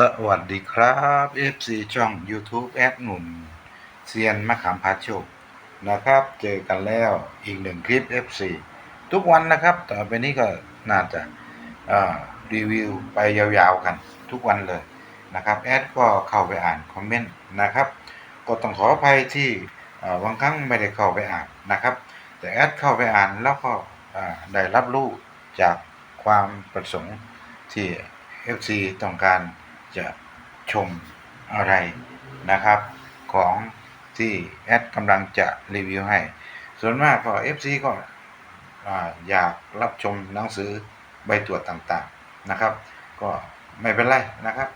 สวัสดีครับ FC ช่อง YouTube แอดหนุนเซียนมะขามพาโชคนะครับ เจอกันแล้วอีกหนึ่งคลิป FC ทุกวันนะครับ ต่อไปนี้ก็น่าจะารีวิวไปยาวๆกันทุกวันเลยนะครับแอดก็เข้าไปอ่านคอมเมนต์นะครับ ก็ต้องขออภัยที่บางครั้งไม่ได้เข้าไปอ่านนะครับ แต่แอดเข้าไปอ่านแล้วก็ได้รับรู้จากความประสงค์ที่ FC ต้องการ จะชมอะไรนะครับ ของที่แอดกำลังจะรีวิวให้ ส่วนมากก็ FC ก็อ่าอยากรับชมหนังสือใบตรวจต่างๆนะครับ ก็ไม่เป็นไรนะครับ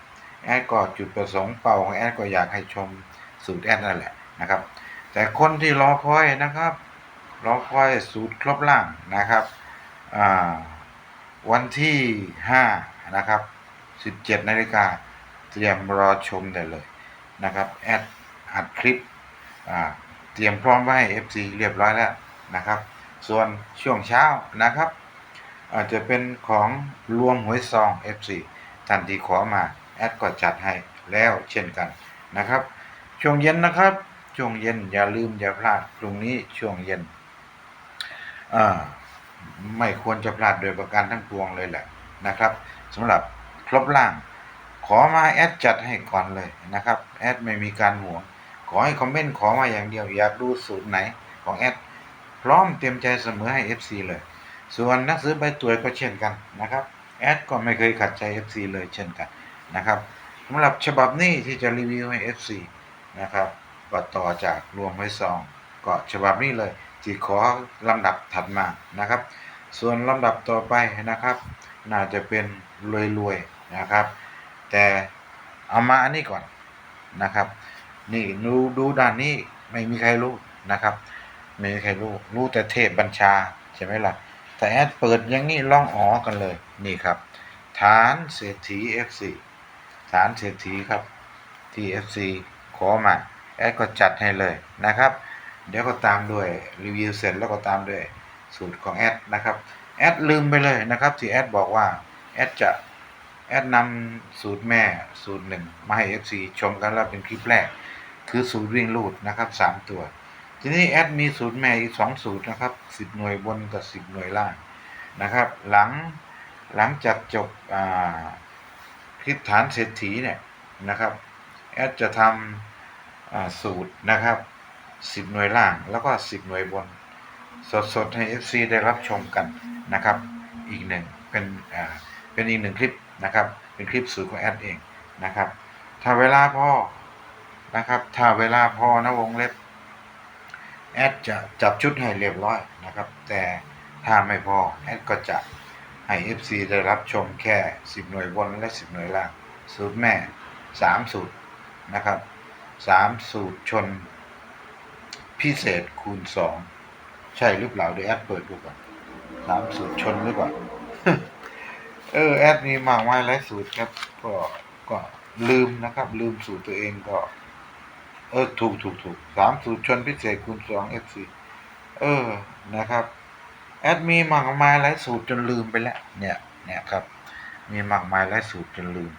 แอดก็จุดประสงค์เป่าของแอดก็อยากให้ชมสูตรแอดนั่นแหละนะครับ แต่คนที่รอคอยนะครับรอคอยสูตรครบล่างนะครับวันที่ 5 นะครับ 17นาฬิกา เตรียมรอชมได้เลยนะครับแอดอัดคลิปเตรียมพร้อมไว้ให้ FC เรียบร้อยแล้วนะครับ ส่วนช่วงเช้านะครับ อาจจะเป็นของรวมหวยซอง FC ท่านที่ขอมาแอดก็จัดให้แล้วเช่นกันนะครับ ช่วงเย็นนะครับช่วงเย็นอย่าลืมอย่าพลาดพรุ่งนี้ช่วงเย็นไม่ควรจะพลาดโดยประการทั้งปวงเลยแหละนะครับสำหรับครบล่าง อมาแอดจัดให้ก่อนเลยนะครับแอดไม่มีการห่วง ขอให้คอมเมนต์ขอมาอย่างเดียวอยากดูสูตรไหนของแอดพร้อมเตรียมใจเสมอให้ FC เลย ส่วนนักซื้อใบตัวก็เช่นกันนะครับแอดก็ไม่เคยขัดใจ FC เลยเช่นกันนะครับสำหรับฉบับนี้ที่จะรีวิวให้ FC นะครับก็ต่อจากรวมไว้ซองก็ฉบับนี้เลยที่ขอลำดับถัดมานะครับ ส่วนลำดับต่อไปนะครับ น่าจะเป็นรวยๆนะครับ แต่เอามาอันนี้ก่อนนะครับ นี่ดูดูด้านนี้ไม่มีใครรู้นะครับ ไม่มีใครรู้รู้แต่เทพบัญชาใช่ไหมล่ะแต่แอดเปิดอย่างนี้ล่องอ๋อกันเลยนี่ครับ ฐานเศรษฐี FC ฐานเศรษฐีครับที่ FC ขอมาแอดก็จัดให้เลยนะครับ เดี๋ยวก็ตามด้วยรีวิวเสร็จแล้วก็ตามด้วยสูตรของแอดนะครับแอดลืมไปเลยนะครับที่แอดบอกว่าแอดจะ แอดนำสูตรแม่สูตรหนึ่งมาให้ FC ชมกันแล้วเป็นคลิปแรก คือสูตรวิ่งลูดนะครับสามตัว ทีนี้แอดมีสูตรแม่อีกสองสูตรนะครับสิบหน่วยบนกับสิบหน่วยล่างนะครับ หลังหลังจากจบคลิปฐานเศรษฐีเนี่ยนะครับแอดจะทำสูตรนะครับสิบหน่วยล่างแล้วก็สิบหน่วยบน สดๆให้ FC ได้รับชมกันนะครับ อีกหนึ่งเป็นเป็นอีกหนึ่งคลิป นะครับ เป็นคลิปสูตรของแอดเองนะครับ ถ้าเวลาพอนะครับ ถ้าเวลาพอนะวงเล็บแอดจะจับชุดให้เรียบร้อยนะครับ แต่ถ้าไม่พอแอดก็จะให้ FC ได้รับชมแค่ 10 หน่วยบนและ 10 หน่วยล่าง สูตรแม่ 3 สูตรนะครับ 3 สูตรชนพิเศษคูณ 2 ใช่หรือเปล่าเดี๋ยวแอดเปิดดูก่อนสามสูตรชนหรือเปล่า เออแอดมีมากมายหลายสูตรครับ ก็ก็ลืมนะครับ ลืมสูตรตัวเองก็ เออถูกถูกถูกสามสูตรชนพิเศษคูณสองเอฟซีเออนะครับ แอดมีมากมายหลายสูตรจนลืมไปแล้ว เนี่ย เนี่ยครับ มีมากมายหลายสูตรจนลืม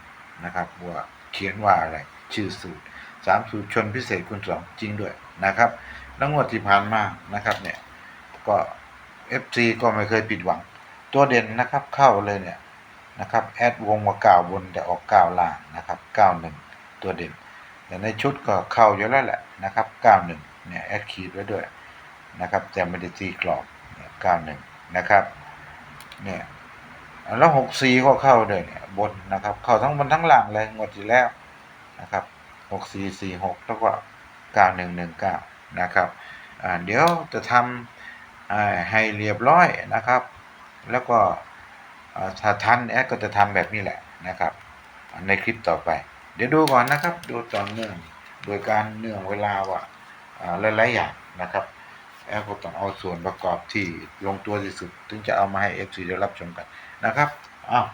นะครับว่าเขียนว่าอะไร ชื่อสูตรสามสูตรชนพิเศษคูณสองจริงด้วยนะครับแล้วงวดที่ผ่านมานะครับ เนี่ย ก็เอฟซีก็ไม่เคยผิดหวัง ตัวเด่นนะครับ เข้าเลยเนี่ย นะครับแอดวงมาเก้าบนแต่ออกเก้าล่างนะครับเก้าหนึ่งตัวเด่นแต่ในชุดก็เข้าอยู่แล้วแหละนะครับเก้าหนึ่งเนี่ยแอดขีดไว้ด้วยนะครับแต่ไม่ได้ตีกรอบเก้าหนึ่งนะครับเนี่ยแล้วหกสี่ก็เข้าเลยเนี่ยบนนะครับเข้าทั้งบนทั้งล่างเลยงวดที่แล้วนะครับหกสี่สี่หกแล้วก็เก้าหนึ่งหนึ่งเก้านะครับเดี๋ยวจะทำให้เรียบร้อยนะครับ แล้วก็ ถ้าทันแอดก็จะทำแบบนี้แหละนะครับ ในคลิปต่อไป เดี๋ยวดูก่อนนะครับ ดูต่อเนื่องโดยการเนื่องเวลาว่าหลายๆอย่างนะครับแอดก็ต้องเอาส่วนประกอบที่ลงตัวที่สุด ถึงจะเอามาให้ FC ได้รับชมกันนะครับอ้าว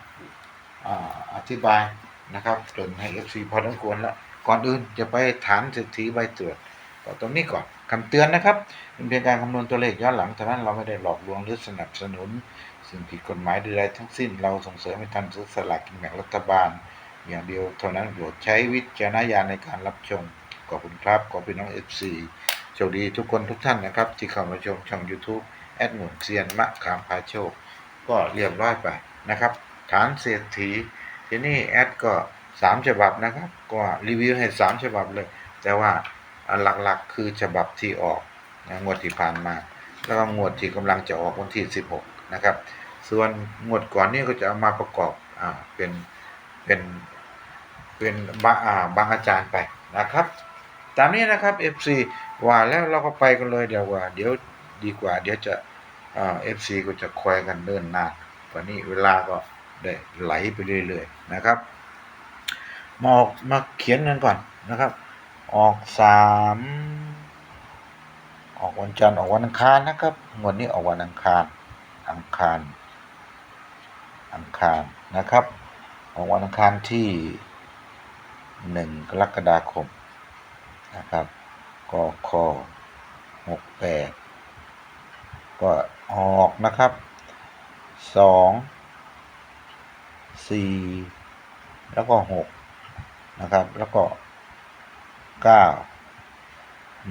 อธิบายนะครับจนให้ FC พอทั้งควรแล้วก่อนอื่นจะไปฐานเศรษฐีใบตรวจก็ตรงนี้ก่อนคำเตือนนะครับเป็นเพียงการคำนวณตัวเลขย้อนหลังเท่านั้นเราไม่ได้หลอกลวงหรือสนับสนุน สิ่งผิดกฎหมายใดๆทั้งสิ้น เราส่งเสริมให้ท่านซื้อสลากกินแบ่งรัฐบาล อย่างเดียวเท่านั้นโปรดใช้วิจารณญาณในการรับชม ขอบคุณครับขอพี่น้อง FC โชคดีทุกคนทุกท่านนะครับ ที่เข้ามาชมช่อง YouTube แอดหนุนเซียนมะขามพาโชค ก็เรียบร้อยไปนะครับ ฐานเศรษฐีทีนี้แอดก็สามฉบับนะครับ ก็รีวิวให้สามฉบับเลย แต่ว่าหลักๆ คือฉบับที่ออกงวดที่ผ่านมา แล้วก็งวดที่กำลังจะออกวันที่16 นะครับ ส่วนงวดก่อนนี้ก็จะเอามาประกอบอ่าเป็นเป็นเป็นบางอ่าบางอาจารย์ไปนะครับ ตามนี้นะครับ FC ว่าแล้วเราก็ไปกันเลยเดี๋ยวว่า เดี๋ยวดีกว่า เดี๋ยวจะอ่า FC ก็จะคอยกันเดินนานวันนี้เวลาก็ได้ไหลไปเรื่อยๆนะครับมาออกมาเขียนกันก่อนนะครับ ออกสามออกวันจันทร์ออกวันอังคารนะครับงวดนี้ออกวันอังคาร อังคาร อังคารนะครับออกวันอังคารที่หนึ่งกรกฎาคมนะครับกคหกแปดก็ออกนะครับสองสี่แล้วก็หกนะครับ แล้วก็เก้า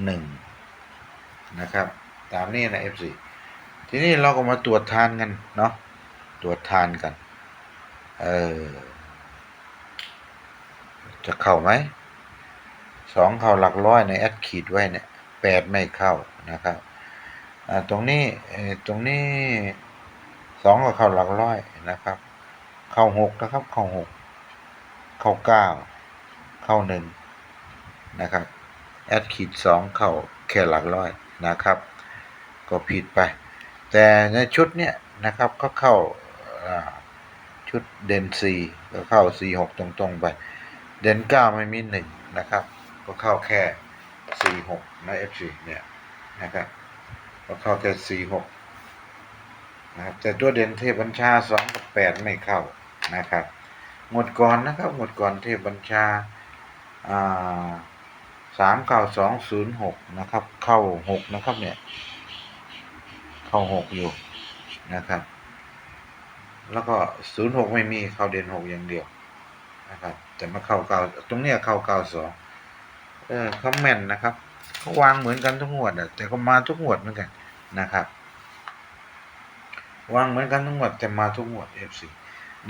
หนึ่งนะครับ ตามนี้นะ F4 ทีนี้เราก็มาตรวจทานกันเนาะตรวจทานกัน เออ จะเข้าไหมสองเข้าหลักร้อยในแอดขีดไว้เนี่ยแปดไม่เข้านะครับตรงนี้ตรงนี้สองก็เข้าหลักร้อยนะครับ เข้าหกนะครับ เข้าหกเข้าเก้าเข้าหนึ่งนะครับแอดขีดสองเข้าแค่หลักร้อยนะครับ ก็ผิดไป แต่ในชุดเนี้ยนะครับก็เข้าชุดเด่นสี่ก็เข้าสี่หกตรงๆไป เด่นเก้าไม่มีหนึ่งนะครับ ก็เข้าแค่สี่หกใน F4 เนี่ยนะครับก็เข้าแค่สี่หกนะครับแต่ตัวเด่นเทพบัญชาสองกับแปดไม่เข้านะครับหมดก่อนนะครับหมดก่อนเทพบัญชาอ่าสามเก้าสองศูนย์หกนะครับ เข้าหกนะครับเนี่ย เข้าหกอยู่นะครับ แล้วก็ศูนย์หกไม่มีเข้าเด่นหกอย่างเดียวนะครับแต่มาเข้าเก้าตรงเนี้ยเข้าเก้าสองเออเขาแม่นนะครับเขาวางเหมือนกันทุกงวดอะแต่ก็มาทุกงวดเหมือนกันนะครับ วางเหมือนกันทุกงวดแต่มาทุกงวด FC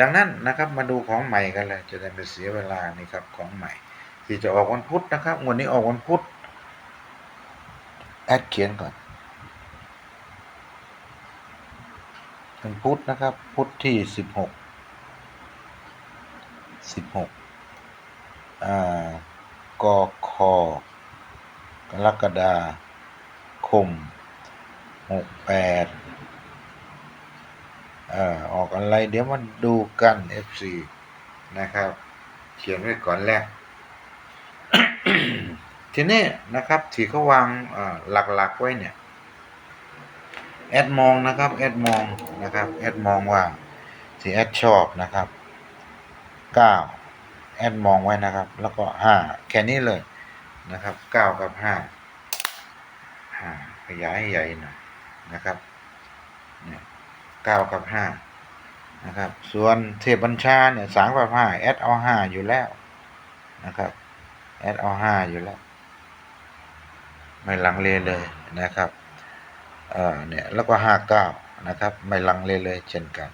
ดังนั้นนะครับมาดูของใหม่กันเลยจะได้ไม่เสียเวลานี่ครับของใหม่ ที่จะออกวันพุธนะครับงวดนี้ออกวันพุธแอดเขียนก่อน วันพุธนะครับ พุธที่สิบหกสิบหกอ่ากคกรกฎาคมหกแปดเอ่อออกอะไรเดี๋ยวมาดูกัน FC นะครับ เขียนไว้ก่อนแรกทีนี้นะครับที่เขาวางหลักๆไว้เนี่ย แอดมองนะครับแอดมองนะครับแอดมองว่าที่แอดชอบนะครับเก้าแอดมองไว้นะครับ แล้วก็ห้าแค่นี้เลยนะครับเก้ากับห้าห้าขยายให้ใหญ่หน่อยนะครับเนี่ยเก้ากับห้านะครับ ส่วนเทพบัญชาเนี่ยสามกับห้าแอดเอาห้าอยู่แล้วนะครับแอดเอาห้าอยู่แล้ว ไม่ลังเลเลยนะครับ อ่อเนี่ยแล้วก็ห้าเก้านะครับ ไม่ลังเลเลยเช่นกัน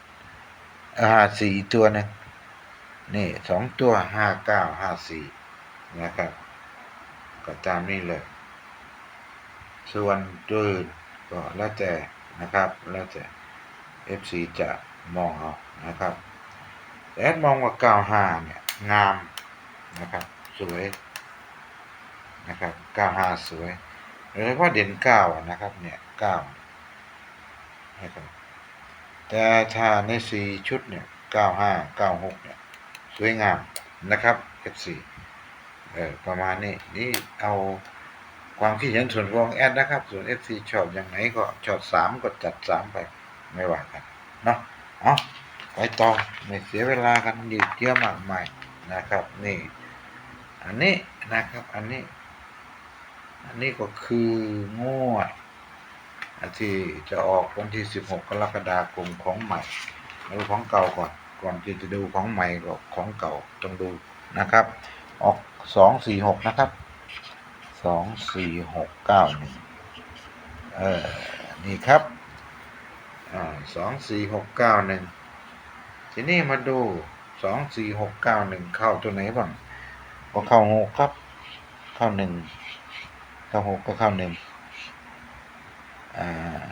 ห้าสี่ตัวนึงนี่สองตัวห้าเก้าห้าสี่นะครับ ก็ตามนี้เลย ส่วนตัวอื่นก็แล้วแต่นะครับ แล้วแต่ FC จะมองเอานะครับแต่แอดมองว่าเก้าห้าเนี่ยงามนะครับ สวยนะครับเก้าห้าสวย โดยเฉพาะเด่นเก้านะครับ เนี่ยเก้านะครับแต่ถ้าในสี่ชุดเนี่ยเก้าห้าเก้าหกเนี่ยสวยงามนะครับ F4 เออประมาณนี้นี่เอาความคิดเห็นส่วนของแอดนะครับ ส่วน F4 ชอบอย่างไหนก็ชอบสามก็จัดสามไปไม่ว่ากันเนาะเอาไปต่อไม่เสียเวลากันยืดเยอะมากมายนะครับ นี่ อันนี้นะครับ อันนี้ อันนี้ก็คืองวดที่จะออกวันที่ 16 กรกฎาคมของใหม่ดูของเก่าก่อน ก่อนที่จะดูของใหม่ก็ของเก่าต้องดูนะครับ ออกสองสี่หกนะครับสองสี่หกเก้าหนึ่งเออ นี่ครับสองสี่หกเก้าหนึ่งทีนี้มาดูสองสี่หกเก้าหนึ่งเข้าตัวไหนบ้างก็เข้าหกครับ เข้าหนึ่ง เข้าหกก็เข้าหนึ่งอ่า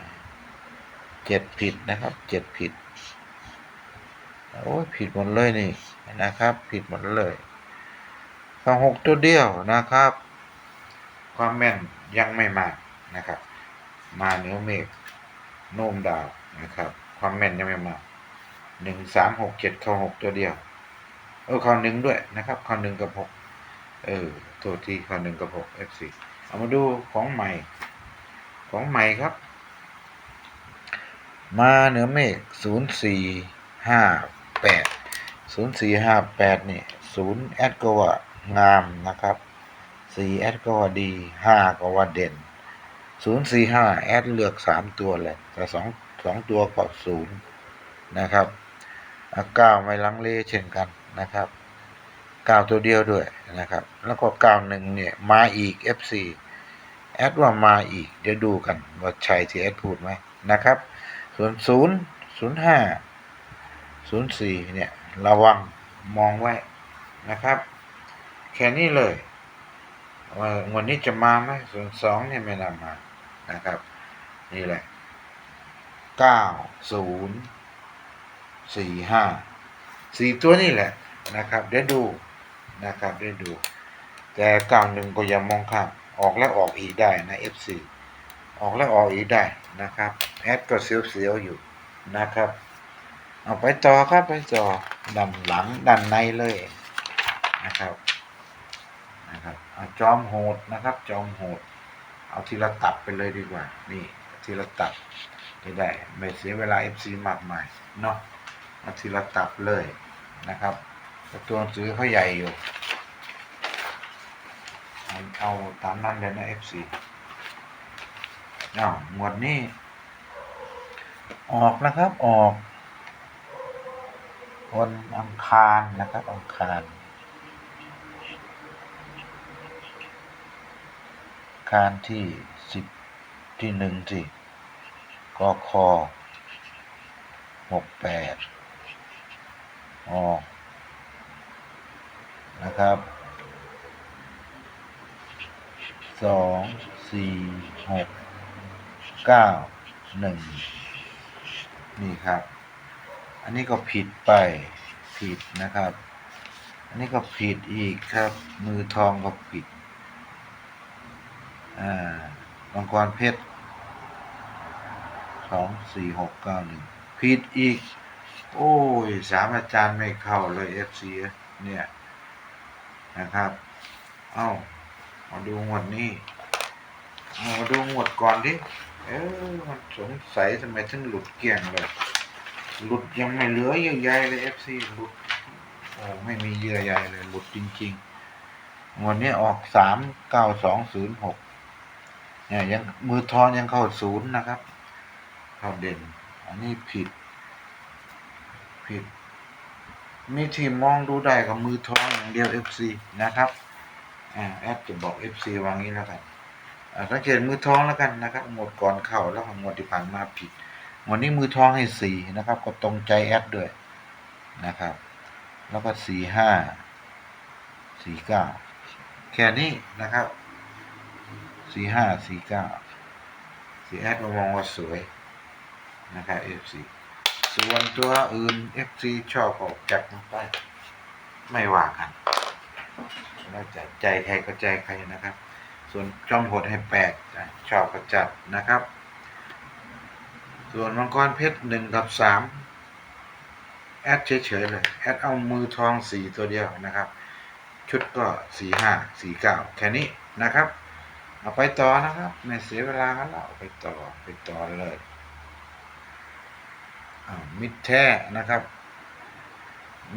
เจ็ดผิดนะครับเจ็ดผิดโอ้ยผิดหมดเลยนี่นะครับ ผิดหมดเลยข้าหกตัวเดียวนะครับ ความแม่นยังไม่มากนะครับ มาเนื้อเมฆโน้มดาวนะครับ ความแม่นยังไม่มากหนึ่งสามหกเจ็ดเข้าหกตัวเดียวเออข้าหนึ่งด้วยนะครับข้าหนึ่งกับหกเออโทษทีเข้าหนึ่งกับหก F4 เอามาดูของใหม่ ของใหม่ครับ มาเหนือเมฆศูนย์สี่ห้าแปดศูนย์สี่ห้าแปดนี่ศูนย์แอดก็ว่างามนะครับสี่แอดก็ว่าดีห้าก็ว่าเด่นศูนย์สี่ห้าแอดเลือกสามตัวเลยแต่สองสองตัวก็ศูนย์นะครับเก้าไม่ลังเลเช่นกันนะครับ ก้าตัวเดียวด้วยนะครับ แล้วก็ก้าหนึ่งเนี่ยมาอีก FC แอดว่ามาอีก เดี๋ยวดูกันว่าใช่ที่แอดพูดไหมนะครับ ส่วนศูนย์ศูนย์ห้าศูนย์สี่เนี่ยระวังมองไว้นะครับ แค่นี้เลยว่าวันนี้จะมาไหมส่วนสองเนี่ยไม่นำมานะครับ นี่แหละเก้าศูนย์สี่ห้าสี่ตัวนี่แหละนะครับ เดี๋ยวดู นะครับเดี๋ยวดู แต่เก้าหนึ่งก็อย่ามองข้ามออกแล้วออกอีกได้นะ FC ออกแล้วออกอีกได้นะครับแอดก็เสียวๆอยู่นะครับ เอาไปต่อครับไปต่อดันหลังดันในเลยนะครับนะครับเอาจอมโหดนะครับ จอมโหด เอาทีละตับไปเลยดีกว่า นี่ทีละตับจะได้ไม่เสียเวลา FC มากมายเนาะเอาทีละตับเลยนะครับ แต่ตัวหนังสือเขาใหญ่อยู่ เอาตามนั้นเลยนะ FC อ้าวหมวดนี้ ออกนะครับ ออกวันอังคารนะครับอังคารคารที่สิบที่หนึ่งสิกคหกแปดออก นะครับสองสี่หกเก้าหนึ่งนี่ครับ อันนี้ก็ผิดไปผิดนะครับ อันนี้ก็ผิดอีกครับ มือทองก็ผิดอ่ามังกรเพชรสองสี่หกเก้าหนึ่งผิดอีก โอ้ยสามอาจารย์ไม่เข้าเลยเอฟซีเนี่ย นะครับ เอ้ามาดูงวดนี้มาดูหมวดก่อนดิ เออมันสงสัยทำไมถึงหลุดเกี่ยงเลย หลุดยังไม่เหลือเยื่อใยเลยเอฟซีหลุด โอ้ไม่มีเยื่อใยเลย หลุดจริงๆวันนี้ออกสามเก้าสองศูนย์หกเนี่ยยังมือทอนยังเข้าศูนย์นะครับ เข้าเด่น อันนี้ผิด ผิด มีทีมมองดูได้กับมือทองอย่างเดียว FC นะครับอ่าแอดจะบอก FC วางนี้แล้วกันอ่าสังเกตมือท้องแล้วกันนะครับหมดก่อนเข้าแล้วหมดที่ผ่านมาผิดหมวดนี้มือท้องให้สี่นะครับ ก็ตรงใจแอดด้วยนะครับ แล้วก็สี่ห้าสี่เก้าแค่นี้นะครับสี่ห้าสี่เก้าสี่แอดมามองว่าสวยนะครับ FC ส่วนตัวอื่น FC ชอบออกจัดลงไป ไม่ว่ากันแล้วแต่ใจใครก็ใจใครนะครับ ส่วนจอมโหดให้แปดชอบกระจัดนะครับ ส่วนมังกรเพชรหนึ่งกับสามแอดเฉยๆเลย แอดเอามือทองสี่ตัวเดียวนะครับ ชุดก็สี่ห้าสี่เก้าแค่นี้นะครับ เอาไปต่อนะครับ ไม่เสียเวลากันแล้วไปต่อไปต่อเลย มิดแท้นะครับ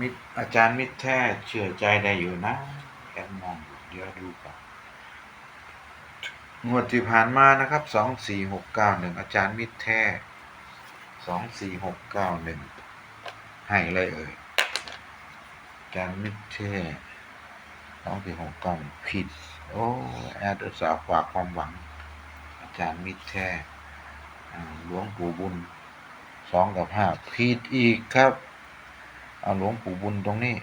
มิดอาจารย์มิดแท้เชื่อใจได้อยู่นะแอดมองอยู่เดี๋ยวดูก่อนงวดที่ผ่านมานะครับสองสี่หกเก้าหนึ่งอาจารย์มิตรแท้สองสี่หกเก้าหนึ่งให้เลยเอ่ยอาจารย์มิตรแท้สองสี่หกเก้าผิด โอ้แอดอุตสาห์ฝากความหวัง อาจารย์มิตรแท้หลวงปู่บุญ สองกับห้าผิดอีกครับ เอาหลวงปู่บุญตรงนี้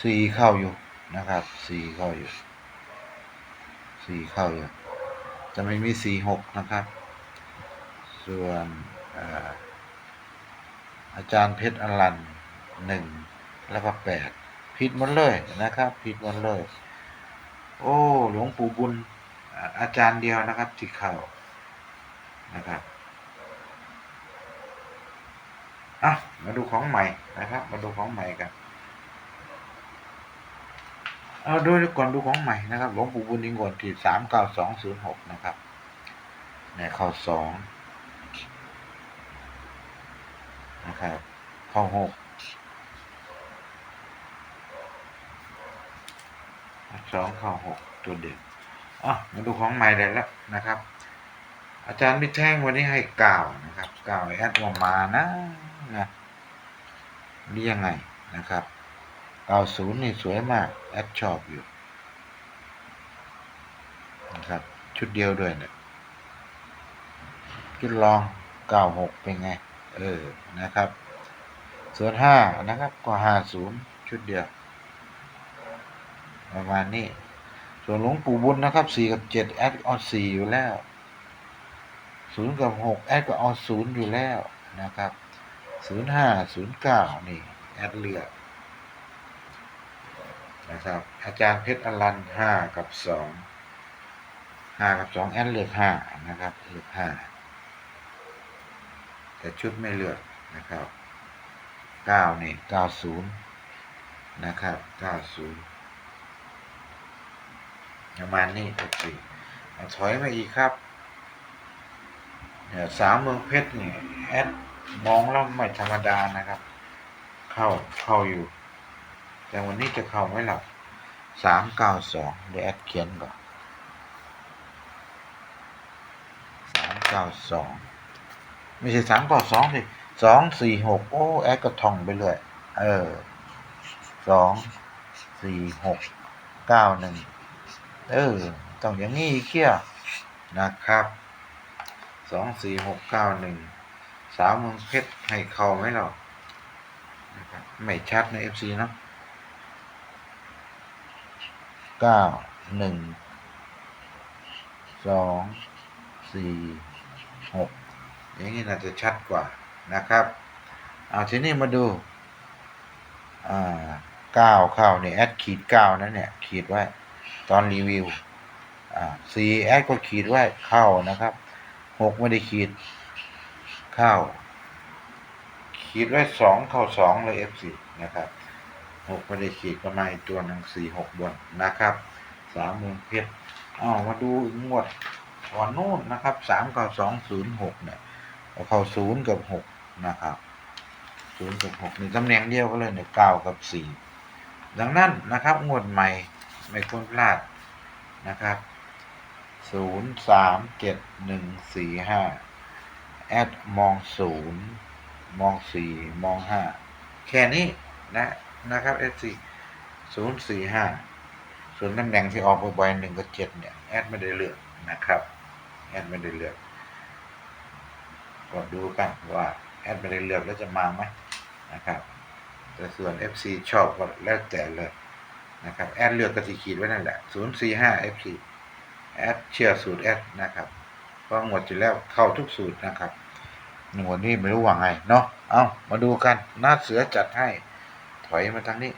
สี่เข้าอยู่นะครับสี่เข้าอยู่สี่เข้าอยู่ จะไม่มีสี่หกนะครับ ส่วนอาอาจารย์เพชรอลันหนึ่งแล้วก็แปดผิดหมดเลยนะครับผิดหมดเลย โอ้ หลวงปู่บุญอาอาจารย์เดียวนะครับที่เข้านะครับ อะมาดูของใหม่นะครับ มาดูของใหม่กันเอาดูก่อนดูของใหม่นะครับหลวงปู่บุญนิงวนที่สามเก้าสองศูนย์หกนะครับเนี่ยเข้าสองนะครับเข้าหกสองเข้าหกตัวเด่นอะมาดูของใหม่เลยแล้วนะครับ อาจารย์มิแท่งวันนี้ให้เก้านะครับเก้าแอดว่ามานะ นะนี่ยังไงนะครับเก้าศูนย์นี่สวยมาก แอดชอบอยู่นะครับชุดเดียวด้วยเนี่ยชุดลองเก้าหกเป็นไง เออนะครับ ส่วนห้านะครับก็ห้าศูนย์ชุดเดียว ประมาณนี้ ส่วนหลวงปู่บุญนะครับสี่กับเจ็ดแอดเอาสี่อยู่แล้วศูนย์กับหกแอดก็เอาศูนย์อยู่แล้วนะครับ ศูนย์ห้าศูนย์เก้านี่ แอดเลือกนะครับ อาจารย์เพชรอลันห้ากับสองห้ากับสองแอดเลือกห้านะครับเลือกห้าแต่ชุดไม่เลือกนะครับเก้านี่เก้าศูนย์นะครับเก้าศูนย์ประมาณนี้โอเคเอาถอยมาอีกครับเนี่ยสามเมืองเพชรเนี่ยแอด มองแล้วไม่ธรรมดานะครับ เข้าเข้าอยู่ แต่วันนี้จะเข้าไหมล่ะสามเก้าสองเดี๋ยวแอดเขียนก่อนสามเก้าสองไม่ใช่สามเก้าสองสิสองสี่หกโอ้แอดก็ท่องไปเลยเออสองสี่หกเก้าหนึ่งเออต้องอย่างนี้เกี้ยนะครับสองสี่หกเก้าหนึ่ง สามเมืองเพชรให้เข้าไหมเรานะครับไม่ชัดในเอฟซีเนาะเก้าหนึ่งสองสี่หกอย่างนี้น่าจะชัดกว่านะครับเอาทีนี้มาดูอ่าเก้าเข้าเนี่ยแอดขีดเก้านั่นเนี่ย ขีดไว้ตอนรีวิวอ่าสี่แอดก็ขีดไว้เข้านะครับหกไม่ได้ขีด ข้าวขีดไว้สองเข้าสองเลย F4 นะครับหกไม่ได้ขีดก็มาอีกตัวหนึ่งสี่หกบนนะครับสามเมืองเพชรอ้าวมาดูงวดก่อนนู้นนะครับสามเก้าสองศูนย์หกเนี่ยเอาเข้าศูนย์กับหกนะครับศูนย์กับหกนี่ตำแหน่งเดียวก็เลยเนี่ยเก้ากับสี่ดังนั้นนะครับงวดใหม่ไม่ควรพลาดนะครับศูนย์สามเจ็ดหนึ่งสี่ห้า แอดมองศูนย์มองสี่มองห้าแค่นี้นะนะครับ S สี่ศูนย์สี่ห้าส่วนตำแหน่งที่ออกบ่อยๆหนึ่งกับเจ็ดเนี่ยแอดไม่ได้เลือกนะครับแอดไม่ได้เลือกก็ดูกันว่าแอดไม่ได้เลือกแล้วจะมาไหมนะครับ แต่ส่วน FC ชอบก็แล้วแต่เลยนะครับแอดเลือกกระติขีดไว้นั่นแหละ045 FC แอดเชื่อสูตรแอดนะครับ ราะหมดอยู่แล้วเข้าทุกสูตรนะครับหนึ่งวันนี้ไม่รู้ว่าไงเนาะเอามาดูกันหน้าเสือจัดให้ ถอยมาทางนี้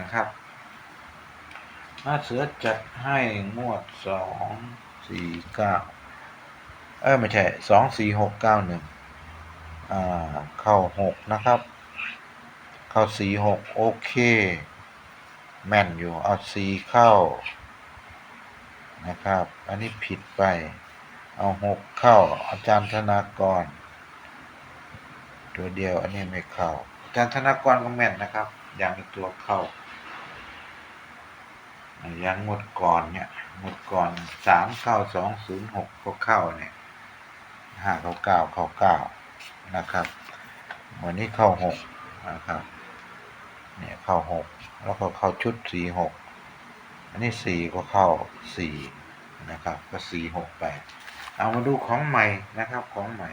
นะครับหน้าเสือจัดให้งวดสองสี่เก้าเออไม่ใช่สองสี่หกเก้าหนึ่งอ่าเข้าหกนะครับ เข้าสี่หกโอเค แม่นอยู่เอาสี่เข้านะครับ อันนี้ผิดไป เอาหกเข้า อาจารย์ธนากร ตัวเดียวอันนี้ไม่เข้า อาจารย์ธนากรก็แม่นนะครับ อย่างอีกตัวเข้า อย่างงดก่อนเนี่ยงดก่อนสามเข้าสองศูนย์หกก็เข้าเนี่ยห้าเข้าเก้าเข้าเก้านะครับ วันนี้เข้าหกนะครับ เนี่ยเข้าหกแล้วก็เข้าชุดสี่หกอันนี้สี่ก็เข้าสี่นะครับ ก็สี่หกแปด เอามาดูของใหม่นะครับของใหม่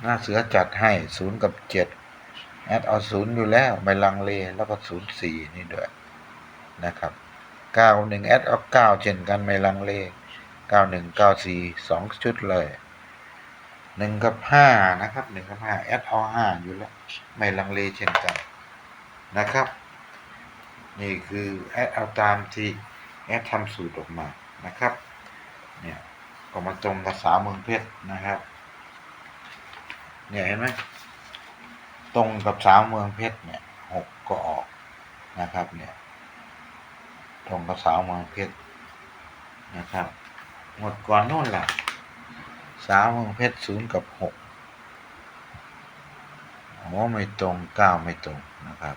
หน้าเสือจัดให้ศูนย์กับเจ็ดแอดเอาศูนย์อยู่แล้วไม่ลังเลแล้วก็ศูนย์สี่นี่ด้วยนะครับเก้าหนึ่งแอดเอาเก้าเช่นกันไม่ลังเลเก้าหนึ่งเก้าสี่สองชุดเลยหนึ่งกับห้านะครับหนึ่งกับห้าแอดเอาห้าอยู่แล้ว ไม่ลังเลเช่นกันนะครับ นี่คือแอดเอาตามที่แอดทำสูตรออกมานะครับเนี่ย ก็มาตรงกับสาวเมืองเพชรนะครับ เนี่ยเห็นไหมตรงกับสาวเมืองเพชรเนี่ยหกก็ออกนะครับ เนี่ยตรงกับสาวเมืองเพชรนะครับหมดก่อนโน่นแหละสาวเมืองเพชรศูนย์กับหกโอ้ไม่ตรงเก้าไม่ตรงนะครับ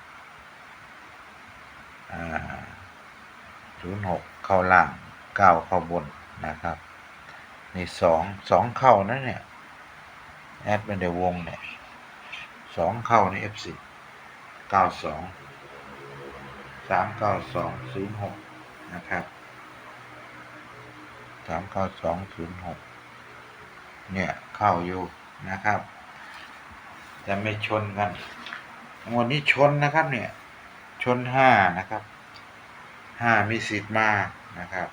ศูนย์หกเข้าล่างเก้าเข้าบนนะครับ นี่สองสองเข้านะเนี่ย แอดเป็นเดวงเนี่ยสองเข้าใน F4 เก้าสองสามเก้าสองศูนย์หกนะครับสามเก้าสองศูนย์หกเนี่ยเข้าอยู่นะครับแต่ไม่ชนกันวันนี้ชนนะครับเนี่ย ชนห้านะครับห้ามีสิทธิ์มานะครับ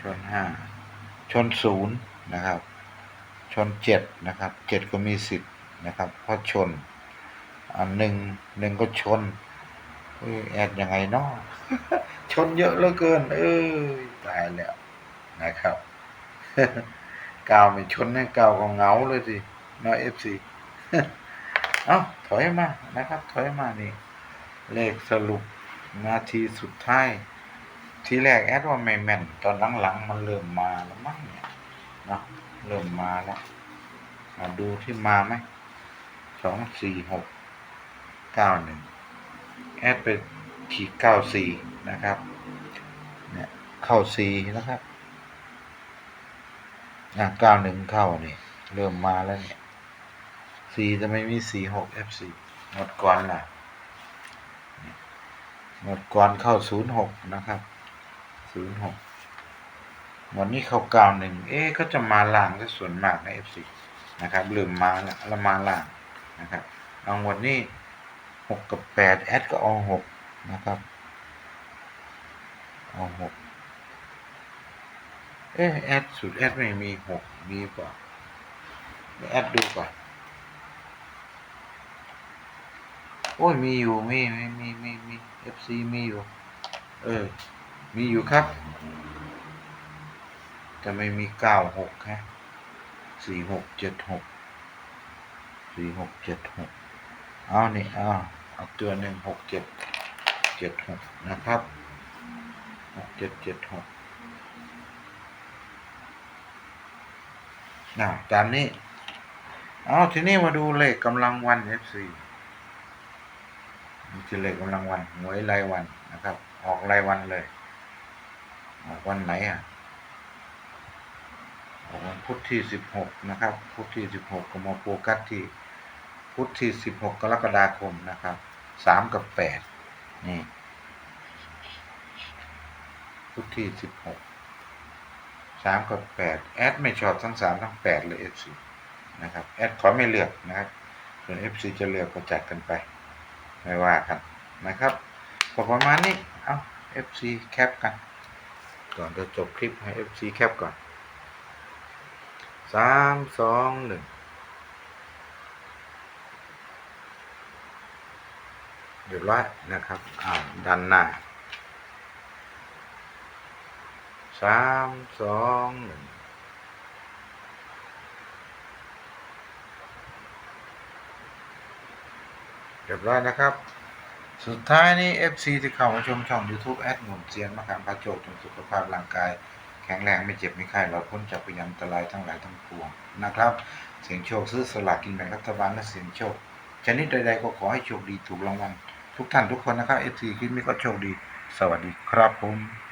ชนห้า ชนศูนย์นะครับ ชนเจ็ดนะครับเจ็ดก็มีสิทธิ์นะครับเพราะชนอันหนึ่งหนึ่งก็ชนเอ้ยแอดยังไงเนาะชนเยอะเหลือเกิน เอ้ยตายแล้วนะครับกาวไม่ชนนะกาวก็เหงาเลยสิเนาะเอฟซีเอ้าถอยมานะครับ ถอยมานี่ เลขสรุปนาทีสุดท้าย ทีแรกแอดว่าไม่แม่น ตอนหลังๆมันเริ่มมาแล้วมั้งเนี่ยเนาะเริ่มมาแล้วมาดูที่มาไหมสองสี่หกเก้าหนึ่งแอดไปขีดเก้าสี่นะครับเนี่ยเข้าสี่นะครับอะเก้าหนึ่งเข้านี่เริ่มมาแล้วเนี่ยสี่จะไม่มีสี่หกเอฟซีหมดก่อนล่ะหมดก่อนเข้าศูนย์หกนะครับ ศูนย์หกวันนี้เขาก้าหนึ่งเอ๊ก็จะมาล่างซะส่วนมากในเอฟซีนะครับลืมมาละละมาล่างนะครับเอาวันนี้หกกับแปดแอดก็เอาหกนะครับเอาหกเอ๊แอดสุดแอดไม่มีหกมีเปล่าเดี๋ยวแอดดูก่อนโอ้ยมีอยู่มีมีมีมีมีเอฟซีมีอยู่เออ มีอยู่ครับจะไม่มีเก้าหกฮะสี่หกเจ็ดหกสี่หกเจ็ดหกเอานี่เอาเอาตัวหนึ่งหกเจ็ดเจ็ดหกนะครับหกเจ็ดเจ็ดหกนะตามนี้เอาทีนี้มาดูเลขกำลังวัน FC นี่คือเลขกำลังวันหวยรายวันนะครับ ออกรายวันเลย ออกวันไหนอะวันพุธที่สิบหกนะครับ พุธที่สิบหกก็มาโฟกัสที่ พุธที่สิบหกกรกฎาคมนะครับสามกับแปดนี่พุธที่สิบหกสามกับแปดแอดไม่ชอบทั้งสามทั้งแปดเลยเอฟซีนะครับแอดขอไม่เลือกนะครับส่วนเอฟซีจะเลือกก็จัดกันไป ไม่ว่ากันนะครับก็ประมาณนี้ เอาเอฟซีแคปกัน ก่อนจะจบคลิปให้เอฟซีแคปก่อนสามสองหนึ่งเรียบร้อยนะครับอ่าด้านหน้าสามสองหนึ่งเรียบร้อยนะครับ สุดท้ายนี้ FC ที่เข้ามาชมช่อง YouTube แอดหนุนเซียนมะขามพระโจกจงสุขภาพร่างกาย แข็งแรงไม่เจ็บไม่ไข้เราพ้นจากพยานอันตรายทั้งหลายทั้งปวงนะครับ เสียงโชคซื้อสลากกินแบ่งรัฐบาลและเสียงโชค ชนิดใดๆก็ขอให้โชคดีถูกรางวัลทุกท่านทุกคนนะครับ FC คิดไม่ก็โชคดี สวัสดีครับผม